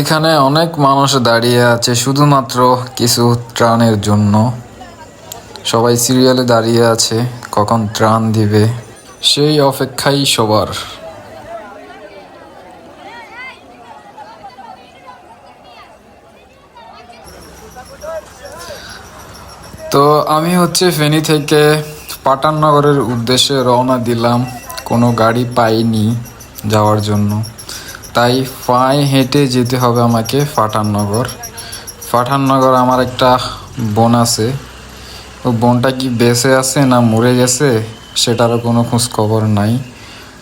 এখানে অনেক মানুষ দাঁড়িয়ে আছে, শুধুমাত্র কিছু ত্রাণের জন্য। সবাই সিরিয়ালে দাঁড়িয়ে আছে, কখন ত্রাণ দিবে, সেই অপেক্ষাই সবার। তো আমি হচ্ছে ফেনী থেকে পাটাননগরের উদ্দেশ্যে রওনা দিলাম। কোনো গাড়ি পাইনি যাওয়ার জন্য। তাই পায়ে হেঁটে যেতে হবে আমাকে ফাটাননগর। ফাটাননগর আমার একটা বোন আছে। ও বোনটা কি বেঁচে আছে না মরে গেছে সেটারও কোনো খোঁজ খবর নাই।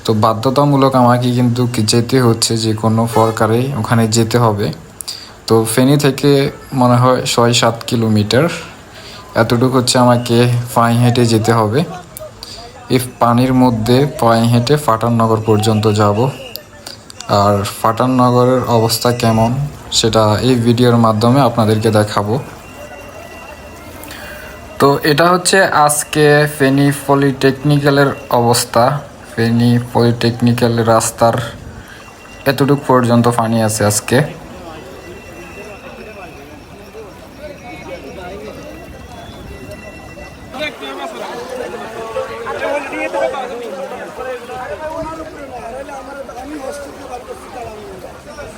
তো বাধ্যতামূলক আমাকে কিন্তু যেতে হচ্ছে যে কোনো প্রকারে ওখানে যেতে হবে। তো ফেনী থেকে মনে হয় ছয় সাত কিলোমিটার। এতটুকু হচ্ছে আমাকে পায়ে হেঁটে যেতে হবে। এই পানির মধ্যে পায়ে হেঁটে ফাটাননগর পর্যন্ত যাব। আর ফাটান নগরের অবস্থা কেমন, সেটা এই ভিডিওর মাধ্যমে আপনাদেরকে দেখাবো। তো এটা হচ্ছে আজকে ফেনি পলিটেকনিক্যালের অবস্থা। ফেনি পলিটেকনিক্যাল রাস্তার এতটুকু পর্যন্ত পানি আছে আজকে।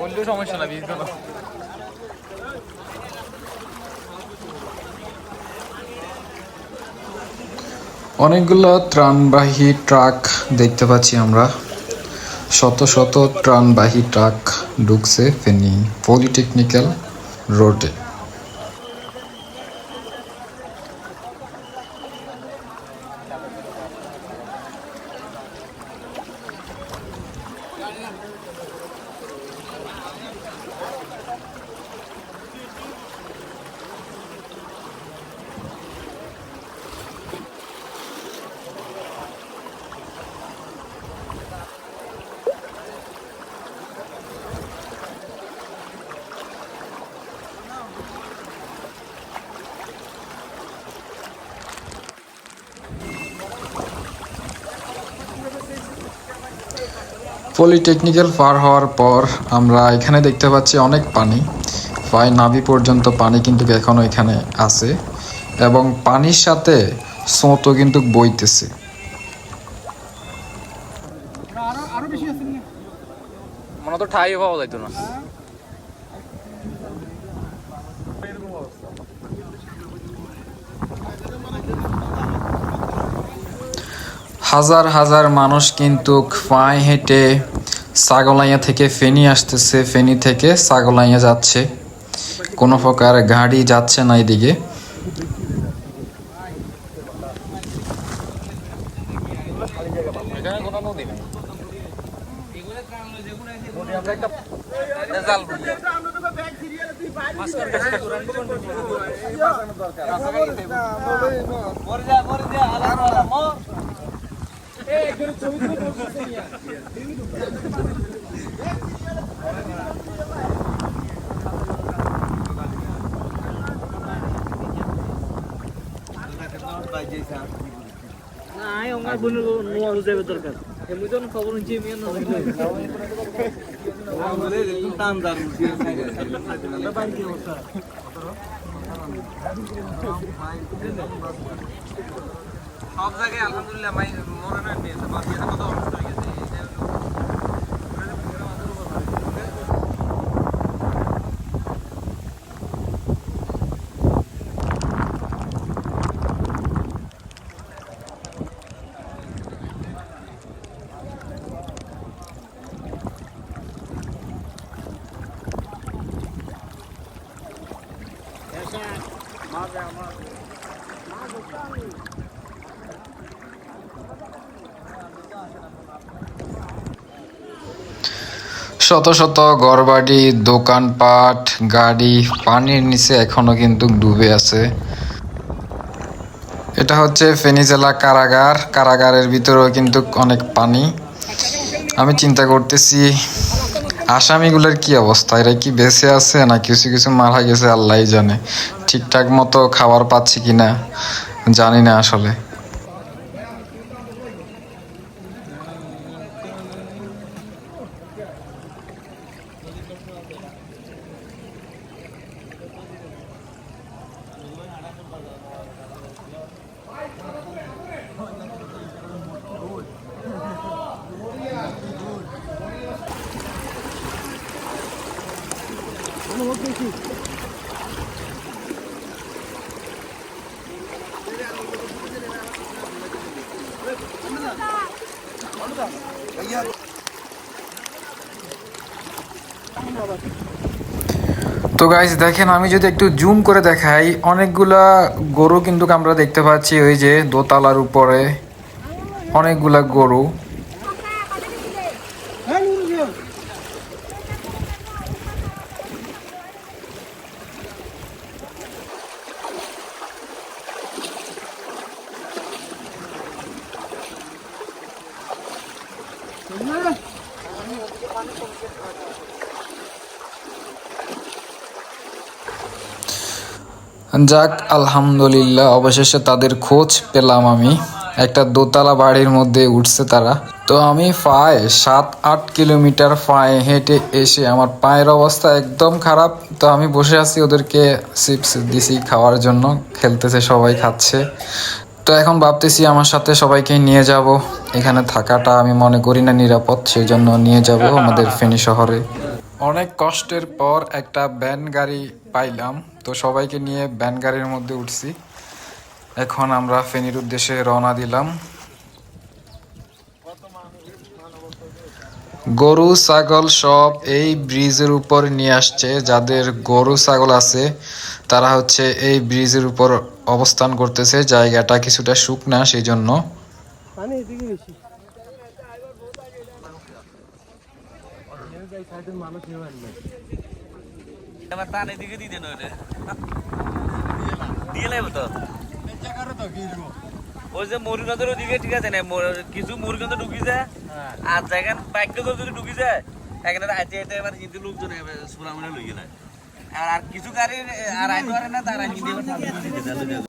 বললেও সমস্যা না অনেকগুলো ত্রাণবাহী ট্রাক দেখতে পাচ্ছি আমরা। শত শত ত্রাণবাহী ট্রাক ঢুকছে ফেনী পলিটেকনিক্যাল রোডে। পলিটেকনিক্যাল পার হওয়ার পর আমরা এখানে দেখতে পাচ্ছি অনেক পানি। প্রায় নাভি পর্যন্ত পানি কিন্তু এখনও এখানে আছে এবং পানির সাথে স্রোতও কিন্তু বইতেছে। মনে তো ঠাই পাওয়া যাইতো না। হাজার হাজার মানুষ কিন্তু পায়ে হেঁটে ছাগলাইয়া থেকে ফেনী আসতেছে ফেনী থেকে সাগলাইয়া যাচ্ছে। কোনো প্রকার গাড়ি যাচ্ছে না এদিকে। দরকার এমনি তো খবর নিচ্ছি আমি না সব জায়গায় আলহামদুলিল্লাহ মাই মনে হয় বা বিয়েটা কত অসুস্থ হয়ে গেছে Mother, mother. Mother, come. শত শত ঘরবাড়ি, দোকানপাট, গাড়ি, পানির নিচে এখনও কিন্তু ডুবে আছে। এটা হচ্ছে ফেনী জেলা কারাগার। কারাগারের ভিতরেও কিন্তু অনেক পানি। আমি চিন্তা করতেছি, আসামিগুলোর কি অবস্থা? এরা কি বেঁচে আছে না কিছু কিছু মারা গেছে আল্লাহ জানে। ঠিকঠাক মতো খাবার পাচ্ছি কিনা জানি না আসলে। তো গাইজ দেখেন, আমি যদি একটু জুম করে দেখাই, অনেকগুলা গরু কিন্তু আমরা দেখতে পাচ্ছি, ওই যে দোতলার উপরে অনেকগুলা গরু। যাক, আলহামদুলিল্লাহ, অবশেষে তাদের খোঁজ পেলাম আমি। একটা দোতলা বাড়ির মধ্যে উঠছে তারা। তো আমি প্রায় সাত, আট কিলোমিটার পায়ে হেঁটে এসে আমার পায়ের অবস্থা একদম খারাপ। তো আমি বসে আছি ওদেরকে চিপস দিছি খাওয়ার জন্য, খেলতেছে, সবাই খাচ্ছে। তো এখন ভাবতেছি আমার সাথে সবাইকে নিয়ে যাব। এখানে থাকাটা আমি মনে করি না নিরাপদ সেই জন্য নিয়ে যাব আমাদের ফেনী শহরে। অনেক কষ্টের পর একটা ভ্যান গাড়ি পাইলাম। তো সবাইকে নিয়ে ভ্যান গাড়ির মধ্যে উঠছি। এখন আমরা ফেনীর উদ্দেশ্যে রওনা দিলাম। গরু ছাগল সব এই ব্রিজের উপর নিয়ে আসছে। যাদের গরু ছাগল আছে তারা হচ্ছে এই ব্রিজের উপর অবস্থান করতেছে। জায়গাটা কিছুটা শুকনা সেই জন্য বেশি এবার টান এদিকে দিয়ে দেন ওরে। দিয়ে লাগবে তো। ওই যে মরিগঞ্জের ওদিকে ঠিক আছে না? মোর- কিছু মরিগঞ্জ ঢুকি যায় আর জায়গা বাইক যদি ঢুকি যায় এখানে আইতে আইতে এবার কিন্তু লোকজন সুরামনে লই গেলে আর আর কিছু গাড়ি আর আইতে পারে না তারা কিন্তু